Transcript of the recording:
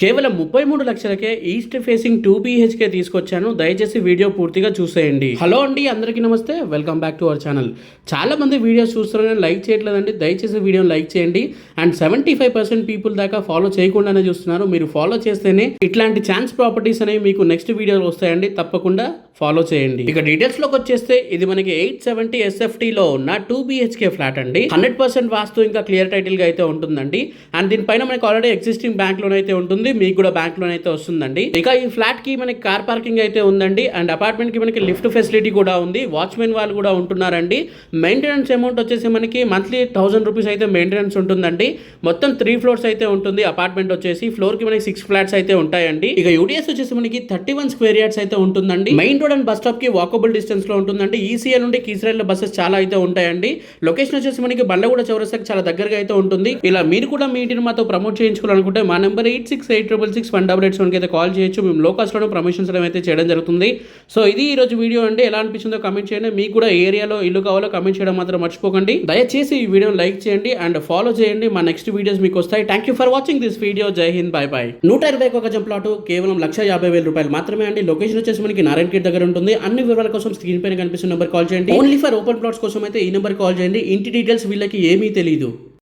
కేవలం ముప్పై మూడు లక్షలకే ఈస్ట్ ఫేసింగ్ టూ బీహెచ్కే తీసుకొచ్చాను. దయచేసి వీడియో పూర్తిగా చూసేయండి. హలో అండి అందరికీ నమస్తే. Welcome back to our channel చాలా మంది వీడియోస్ చూస్తున్నారని లైక్ చేయట్లేదండి. దయచేసి వీడియోని లైక్ చేయండి. And seventy five percent people దాకా ఫాలో చేయకుండానే చూస్తున్నారు. మీరు ఫాలో చేస్తేనే ఇట్లాంటి ఛాన్స్ ప్రాపర్టీస్ అనేవి మీకు నెక్స్ట్ వీడియోలో వస్తాయండి. తప్పకుండా ఫాలో చేయండి. ఇక డీటెయిల్స్లోకి వచ్చేస్తే ఇది మనకి ఎయిట్ సెవెంటీ ఎస్ఎఫ్టీలో ఉన్న టూ బిహెచ్కే ఫ్లాట్ అండి. హండ్రెడ్ పర్సెంట్ వాస్తు ఇంకా క్లియర్ టైటిల్గా అయితే ఉంటుందండి. అండ్ దీనిపైన మనకి ఆల్రెడీ ఎగ్జిస్టింగ్ బ్యాంక్ లోన్ అయితే ఉంటుంది. మీకు కూడా బ్యాంక్ లోన్ అయితే వస్తుందండి. ఇక ఈ ఫ్లాట్కి మనకి కార్ పార్కింగ్ అయితే ఉందండి. అండ్ అపార్ట్మెంట్కి మనకి లిఫ్ట్ ఫెసిలిటీ కూడా ఉంది. వాచ్మెన్ వాళ్ళు కూడా ఉంటున్నారండి. మెయింటెనెన్స్ అమౌంట్ వచ్చేసి మనకి మంత్లీ థౌసండ్ రూపీస్ అయితే మెయింటెనెన్స్ ఉంటుందండి. మొత్తం త్రీ ఫ్లోర్స్ అయితే ఉంటుంది. అపార్ట్మెంట్ వచ్చేసి ఫ్లోర్కి మనకి సిక్స్ ఫ్లాట్స్ అయితే ఉంటాయండి. ఇక యూడిఎస్ వచ్చేసి మనకి థర్టీ వన్ స్క్వేర్ యార్డ్స్ అయితే ఉంటుందండి. మెయిన్ బస్ స్టాప్కి వాకబుల్ డిస్టెన్స్లో ఉంటుందండి. ఈసీఎల్ నుండి కీసరైల్ బస్సెస్ చాలా అయితే ఉంటాయండి. లొకేషన్ వచ్చేసి మనకి బండగూడ చౌరస్తాకి చాలా దగ్గరగా అయితే ఉంటుంది. ఇలా మీరు కూడా మీ ఇంటిని మాతో ప్రమోట్ చేయించుకోవాలనుకుంటే మా number eight six eight triple six one double eight సెవెన్కి అయితే కాల్ చేయొచ్చు. మేము లో కాస్ట్లోనే ప్రమోషన్స్ అయితే చేయడం జరుగుతుంది. సో ఇది ఈ రోజు వీడియో అండి. ఎలా అనిపించిందో కమెంట్ చేయండి. మీకు కూడా ఏరియాలో ఇల్లు కావాలో కమెంట్ చేయడం మాత్రం మర్చిపోకండి. దయచేసి ఈ వీడియోని లైక్ చేయండి అండ్ ఫాలో చేయండి. మా నెక్స్ట్ వీడియోస్ మీకు వస్తాయి. Thank you for watching this video Jai Hind bye by నూట ఇరవై ఒక జంప్లాటు కేవలం లక్ష యాభై వేల రూపాయలు మాత్రమే అండి. లొకేషన్ వచ్చేసి మనకి నారాయణ దగ్గర దగ్గర ఉంటుంది. అన్ని వివరాల కోసం స్క్రీన్ పైన కనిపిస్తున్న నెంబర్ కాల్ చేయండి. ఓన్లీ ఫర్ ఓపెన్ ప్లాట్స్ కోసం అయితే ఈ నెంబర్ కాల్ చేయండి. ఇంటి డీటెయిల్స్ వీళ్ళకి ఏమీ తెలియదు